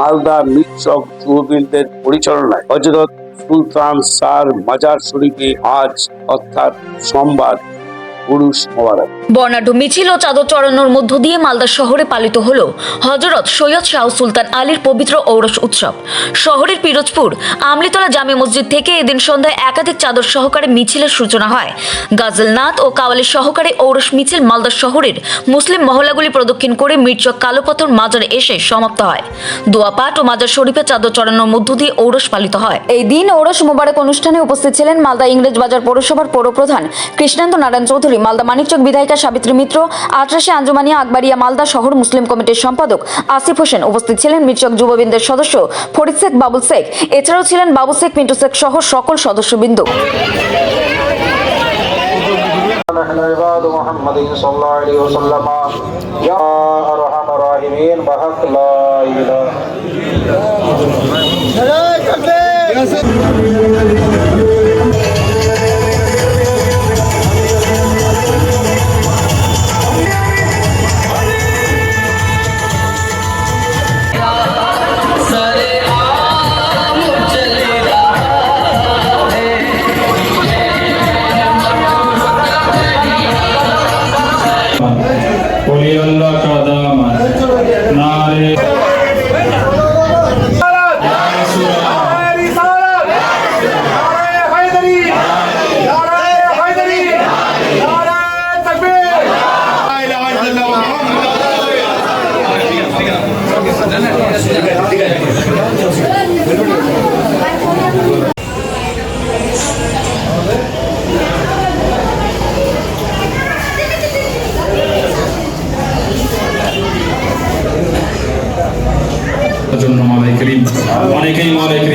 মালদা মিটচক যুববৃন্দের পরিচালনায় হজরত সুলতান স্যার মাজার শরীফে আজ অর্থাৎ সোমবার পুরুষ মোবারক। বর্ণাঢ্য মিছিল ও চাদর চড়ানোর মধ্য দিয়ে মালদা শহরে পালিত হল হজরত সৈয়দ শাহ সুলতান আলীর পবিত্র ঔরস উৎসব। শহরের পিরোজপুর, আমলিতলা জামে মসজিদ থেকে এদিন সন্ধ্যায় একাধিক চাদর সহকারে মিছিলের সূচনা হয়। গাজলনাথ ও কাওয়ালি সহকারে ঔরস মিছিল মালদা শহরের মুসলিম মহলাগুলি প্রদক্ষিণ করে মির্চক কালোপাথর মাজারে এসে সমাপ্ত হয়। দোয়া পাঠ ও মাজার শরীফে চাদর চড়ানোর মধ্য দিয়ে ঔরস পালিত হয়। এই দিন ঔরস মোবারক অনুষ্ঠানে উপস্থিত ছিলেন মালদা ইংরেজ বাজার পৌরসভার পৌরপ্রধান কৃষ্ণেন্দ্র নারায়ণ চৌধুরী। মালদা মানিকচক বিধায়িকা সাবিত্রী মিত্র আটরাশে আঞ্জুমানিয়া আকবাড়িয়া মালদা শহর মুসলিম কমিটির সম্পাদক আসিফ হোসেন উপস্থিত ছিলেন মির্চক যুববৃন্দের সদস্য ফরিদ শেখ বাবুল শেখ এছাড়াও ছিলেন বাবু শেখ মিন্টু শেখ সহ সকল সদস্যবৃন্দ نحن عباد محمد صلى الله عليه وسلم يا أرحم الراحمين بحق لا إله वली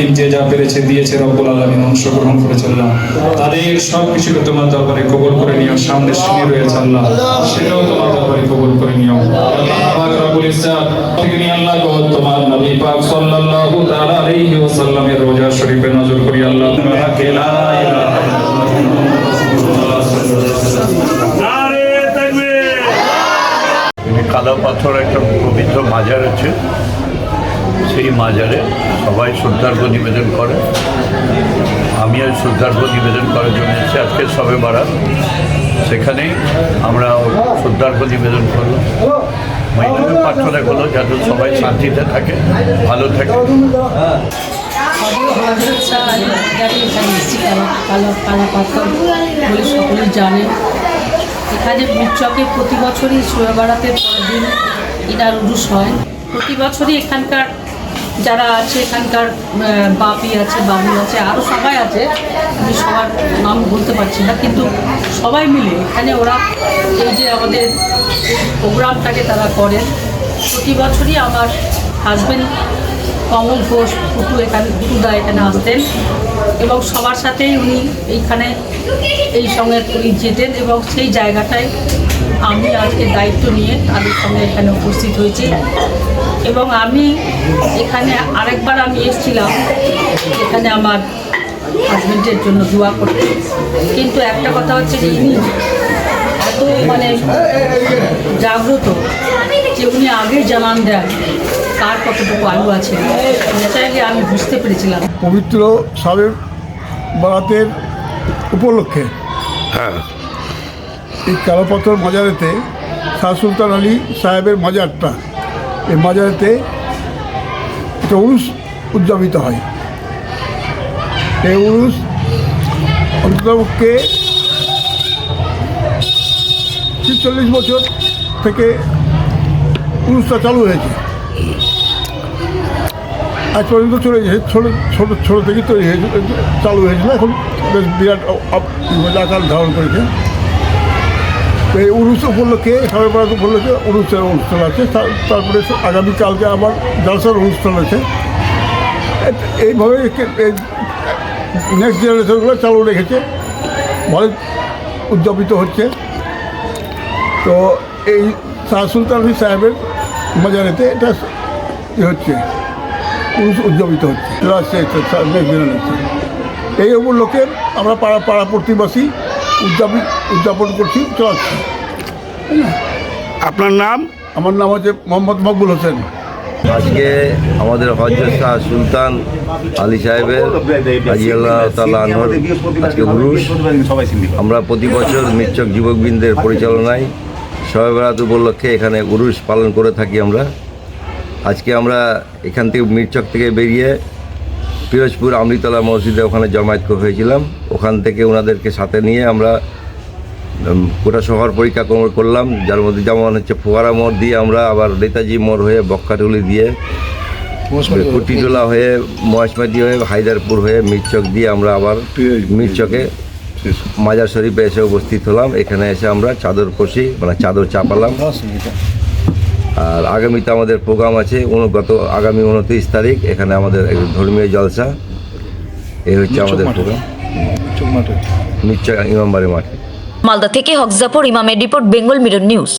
করিম যে যা পেরেছে দিয়েছে রব্বুল আলমিন অংশগ্রহণ করেছে আল্লাহ। তাদের সব কিছুকে তোমার দরবারে কবুল করে নিও সামনে শুনে রয়েছে আল্লাহ সেটাও তোমার দরবারে কবুল করে নিও। তোমার নবী পাক সাল্লাল্লাহু তাআলা আলাইহি ওয়াসাল্লামের রোজা শরীফে নজর করি আল্লাহ। লা কালো পাথর একটা পবিত্র মাজার আছে। সেই মাজারে সবাই শ্রদ্ধার্ঘ নিবেদন করে। আমি আজ শ্রদ্ধার্ঘ নিবেদন করার জন্য এসেছি। আজকে সবে বারাত। সেখানেই আমরা শ্রদ্ধার্ঘ নিবেদন করলাম। মহিলাকে প্রার্থনা করল যাতে সবাই শান্তিতে থাকে, ভালো থাকে। শাহ আলী এখানে মির্চকে প্রতি বছরই শোয়া বেড়াতে পরের দিন ইনার উরুস হয়। প্রতি বছরই এখানকার যারা আছে এখানকার বাপি আছে, বাবু আছে আরও সবাই আছে, আমি সবার নাম বলতে পারছি না, কিন্তু সবাই মিলে এখানে ওরা এই যে আমাদের প্রোগ্রামটাকে তারা করেন। প্রতি বছরই আমার হাজব্যান্ড কমল ঘোষ ফুটু এখানে ফুটুদা এখানে আসতেন এবং সবার সাথেই উনি এইখানে এই সঙ্গে উনি যেতেন এবং সেই জায়গাটায় আমি আজকে দায়িত্ব নিয়ে তাদের সঙ্গে এখানে উপস্থিত হয়েছি। এবং আমি এখানে আরেকবার আমি এসেছিলাম এখানে আমার হাজব্যান্ডের জন্য দোয়া করতে। কিন্তু একটা কথা হচ্ছে যে ইনি এত মানে জাগ্রত যে উনি আগে জানান দেন কার কতটুকু আলু আছে। ন্যাচারালি আমি বুঝতে পেরেছিলাম। পবিত্র সাবের বারাতের উপলক্ষে এই কালোপাথর মাজারেতে শাহ সুলতান আলী সাহেবের মাজারটা, এই মাজারেতে একটা উরুস উদযাপিত হয়। এই উরুস অন্ততপক্ষে ছিচল্লিশ বছর থেকে উরুসটা চালু হয়েছে। আজ পর্যন্ত চলে গেছে ছোটো ছোটো ছোটো থেকেই তৈরি হয়েছে, চালু হয়েছিল এখন বেশ বিরাট আকার ধারণ করেছে। তো এই উরুস উপলক্ষে, সাড়ে বারো উপলক্ষে উরুসের অনুষ্ঠান আছে। তার- তারপরে আগামীকালকে আবার জালসার অনুষ্ঠান আছে। এইভাবে নেক্সট জেনারেশনগুলো চালু রেখেছে। ভালো উদযাপিত হচ্ছে। তো এই শাহ সুলতান সাহেবের মাজারেতে এটা হচ্ছে উদযাপিত হচ্ছে। এই উপলক্ষে আমরা পাড়া পাড়া প্রতিবাসী উদযাপন উদযাপন করছি চালাচ্ছি আপনার নাম? আমার নাম হচ্ছে মোহাম্মদ মকবুল হোসেন। আজকে আমাদের হজরত শাহ সুলতান আলী সাহেবের আজকে উরুষ আমরা প্রতি বছর মিচ্ছক যুবকবৃন্দের পরিচালনায় শবে উপলক্ষে এখানে উরুষ পালন করে থাকি আমরা। আজকে আমরা এখান থেকে মিরচক থেকে বেরিয়ে পিরোজপুর আমৃতলা মসজিদে ওখানে জমায়েত হয়েছিলাম। ওখান থেকে ওনাদেরকে সাথে নিয়ে আমরা গোটা শহর পরিক্রমা করলাম যার মধ্যে যেমন হচ্ছে ফোয়ারা মোড় দিয়ে আমরা আবার নেতাজি মোড় হয়ে বক্কাটুলি দিয়ে কুটিটোলা হয়ে মহেশমাটি হয়ে হায়দারপুর হয়ে মিরচক দিয়ে আমরা আবার মিরচকে মাজার শরীফে এসে উপস্থিত হলাম। এখানে এসে আমরা চাদর কষি মানে চাদর চাপালাম। আর আগামীতে আমাদের প্রোগ্রাম আছে গত আগামী উনত্রিশ তারিখ এখানে আমাদের ধর্মীয় জলসা। এই হচ্ছে আমাদের প্রোগ্রাম। ইমামবাড়ি মাঠে। মালদা থেকে হকজাফর ইমামের রিপোর্ট বেঙ্গল মিরর নিউজ।